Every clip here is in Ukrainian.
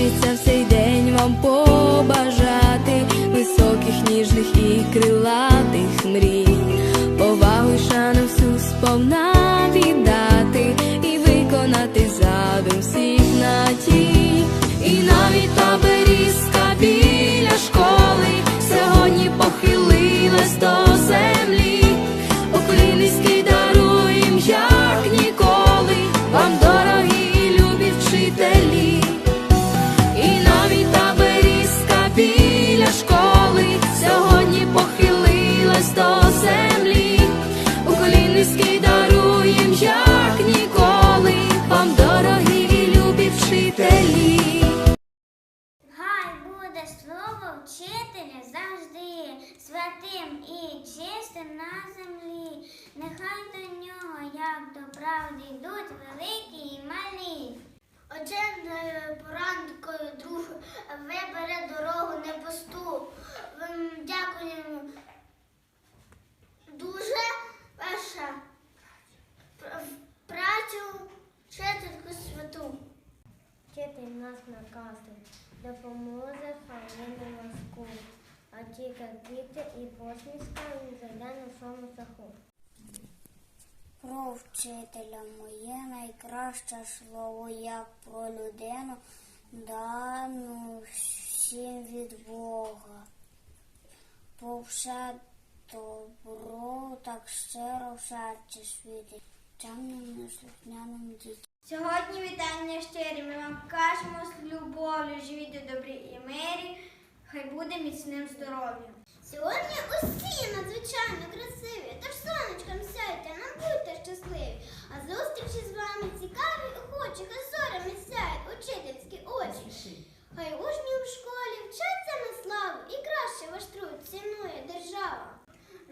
Як хочеться і чистим на землі. Нехай до нього, як до правди, йдуть великі і малі. Очевидною поранкою друг вибере дорогу не пусту. Дякуємо дуже ваша працю вчительку святу. Вчитель нас наказує, допоможе хвилину важку, тільки квіти і посмішка він зайде на своєму шаху. Про вчителя моє найкраще слово, як про людину, дану всім від Бога. По все добро так щиро в серці світить, темним неслухняним дітям. Сьогодні вітання щирі, ми вам кажемо з любов'ю, живіть у добрі і мирі, буде міцним здоров'ям. Сьогодні усі надзвичайно красиві, тож сонечком сяйте, нам будьте щасливі. А зустрічі з вами цікаві, охочі, хай зорями сяють учительські очі. Хай учні в школі вчаться на славу і краще ваш труд цінує держава.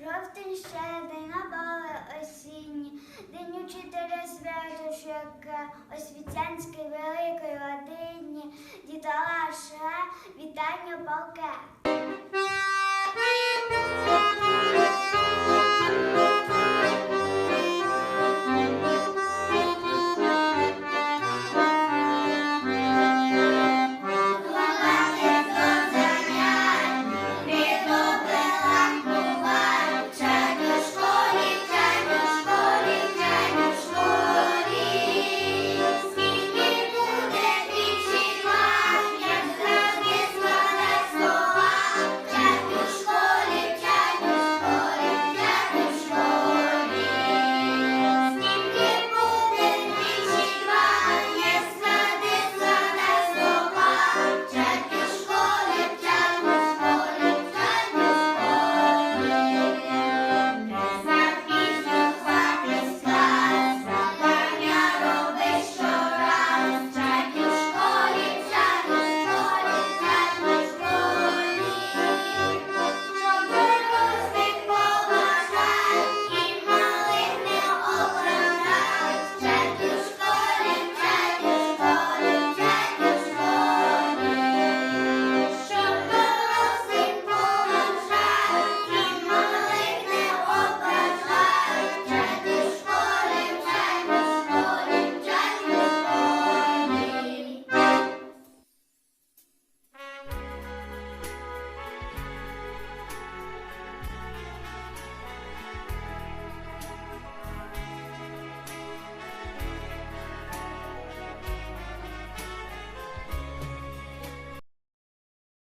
Жовтень ще день набали осінні, день учителя свято, що яке освітянській великої родині, дітала ще вітання палке.